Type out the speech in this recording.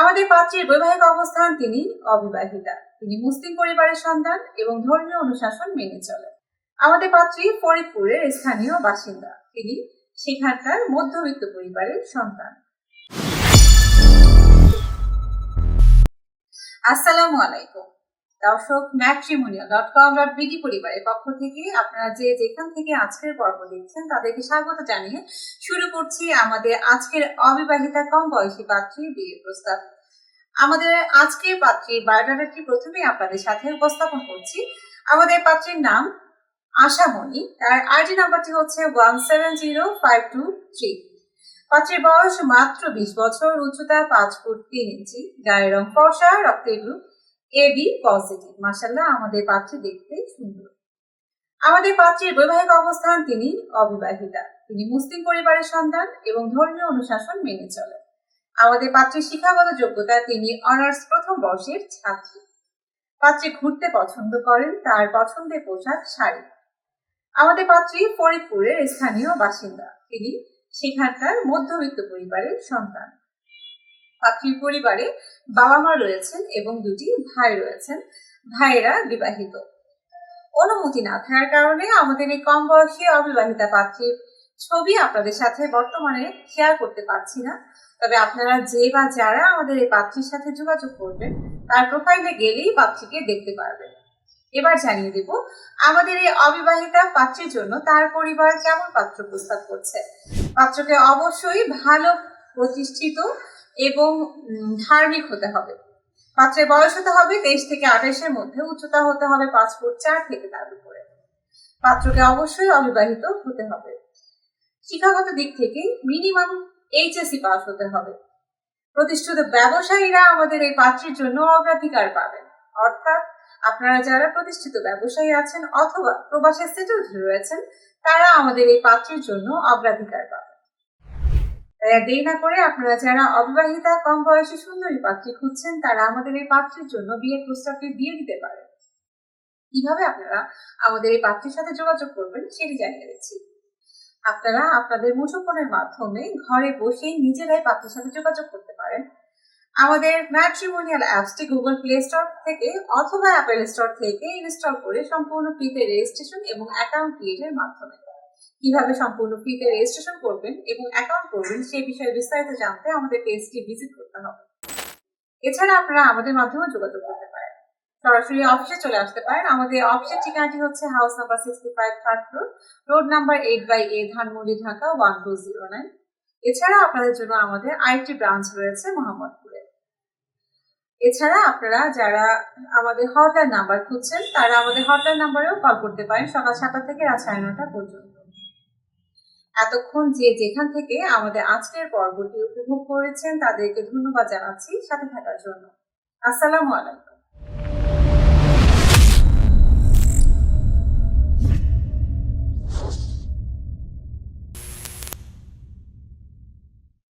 আমাদের পাত্রীর বৈবাহিক অবস্থান তিনি অবিবাহিতা। তিনি মুসলিম পরিবারের সন্তান এবং ধর্মীয় অনুশাসন মেনে চলেন। আমাদের পাত্রী ফরিদপুরের স্থানীয় বাসিন্দা। তিনি সেখানকার মধ্যবিত্ত পরিবারের সন্তান। আসসালামু আলাইকুম। দর্শক matrimonial dot com dot BD পরিবারের পক্ষ থেকে আপনারা যে যেখান থেকে আজকের পর্ব দেখছেন তাদেরকে স্বাগত জানিয়ে শুরু করছি আমাদের আজকের অবিবাহিতা কম বয়সী পাত্রীর বিয়ের প্রস্তাব। আমাদের আজকের পাত্রীর বায়োডাটাটি প্রথমেই আপনাদের সাথে উপস্থাপন করছি। আমাদের পাত্রীর নাম আশামণি। তার আইডি নাম্বারটি হচ্ছে one seven zero five two three. পাত্রীর বয়স মাত্র বিশ বছর, উচ্চতা পাঁচ ফুট তিন ইঞ্চি, গায়ের রং ফর্সা, রক্তের গ্রুপ এ বি পজিটিভ মাসাল্লাহ আমাদের পাত্রী দেখতে সুন্দর। আমাদের পাত্রীর বৈবাহিক অবস্থান তিনি অবিবাহিতা। তিনি মুসলিম পরিবারের সন্তান এবং ধর্মীয় অনুশাসন মেনে চলেন। আমাদের পাত্রীর শিক্ষাগত যোগ্যতা তিনি অনার্স প্রথম বর্ষের ছাত্রী। পাত্রী ঘুরতে পছন্দ করেন, তার পছন্দের পোশাক, শাড়ি। আমাদের পাত্রী ফরিদপুরের স্থানীয় বাসিন্দা। তিনি সেখানকার মধ্যবিত্ত পরিবারের সন্তান। পাত্রীর পরিবারে বাবা মা রয়েছেন এবং দুটি ভাই রয়েছেন। ভাইয়েরা বিবাহিত। অনুমতি না থাকার কারণে আমাদের এই কম বয়সী অবিবাহিতা পাত্রীর ছবি আপনাদের সাথে বর্তমানে শেয়ার করতে পারছি না। তবে আপনারা যে বা যারা আমাদের এই পাত্রীর সাথে যোগাযোগ করবেন, তার প্রোফাইলে গেলেই পাত্রীকে দেখতে পারবেন। এবার জানিয়ে দেব, আমাদের এই অবিবাহিতা পাত্রীর জন্য তার পরিবার কেমন পাত্র প্রস্তাব করছে? পাত্রকে অবশ্যই ভালো প্রতিষ্ঠিত এবং ধার্মিক হতে হবে। পাত্রের বয়স হতে হবে, তেইশ থেকে আঠাশের মধ্যে উচ্চতা হতে হবে, পাঁচ ফুট চার থেকে তার উপরে। পাত্রকে অবশ্যই অবিবাহিত হতে হবে। শিক্ষাগত দিক থেকে মিনিমাম এইচএসসি পাস হতে হবে। প্রতিষ্ঠিত ব্যবসায়ীরা আমাদের এই পাত্রের জন্য অগ্রাধিকার পাবেন। অর্থাৎ, আপনারা যারা প্রতিষ্ঠিত ব্যবসায়ী আছেন অথবা প্রবাসে সেটেল রয়েছেন, তারা আমাদের এই পাত্রের জন্য অগ্রাধিকার পাবেন। দেরি না করে আপনারা যারা অবিবাহিতা কম বয়সী সুন্দরী পাত্রী খুঁজছেন, তারা আমাদের এই পাত্রের জন্য বিয়ের প্রস্তাবটি দিয়ে দিতে পারেন। কীভাবে আপনারা আমাদের এই পাত্রের সাথে যোগাযোগ করবেন সেটি জানিয়ে দিচ্ছি। আপনারা আপনাদের মুঠোফোনের মাধ্যমে ঘরে বসেই নিজেরাই পাত্রের সাথে যোগাযোগ করতে পারেন। আমাদের ম্যাট্রিমোনিয়াল অ্যাপসটি গুগল প্লে স্টোর থেকে অথবা অ্যাপেল স্টোর থেকে ইনস্টল করে সম্পূর্ণ ফ্রিতে রেজিস্ট্রেশন এবং অ্যাকাউন্ট ক্রিয়েটের মাধ্যমে। কীভাবে সম্পূর্ণ ফ্রিতে রেজিস্ট্রেশন করবেন এবং অ্যাকাউন্ট করবেন সেই বিষয়ে বিস্তারিত জানতে আমাদের পেজটি ভিজিট করতে হবে। এছাড়া আপনারা আমাদের মাধ্যমে যোগাযোগ করতে পারেন। সরাসরি অফিসে চলে আসতে পারেন। আমাদের অফিসের ঠিকানাটি হচ্ছে house number sixty five third floor road number eight by A Dhanmondi, Dhaka one two zero nine এছাড়া আপনাদের জন্য আমাদের আরেকটি ব্রাঞ্চ রয়েছে মোহাম্মদপুরে। এছাড়া আপনারা যারা আমাদের হটলাইন নাম্বার খুঁজছেন, তারা আমাদের হটলাইন নাম্বারেও কল করতে পারেন সকাল সাতটা থেকে রাত সাড়ে নটা পর্যন্ত। এতক্ষণ যে যেখান থেকে আমাদের আজকের পর্বটি উপভোগ করেছেন তাদেরকে ধন্যবাদ জানাচ্ছি সাথে থাকার জন্য। আসসালামু আলাইকুম।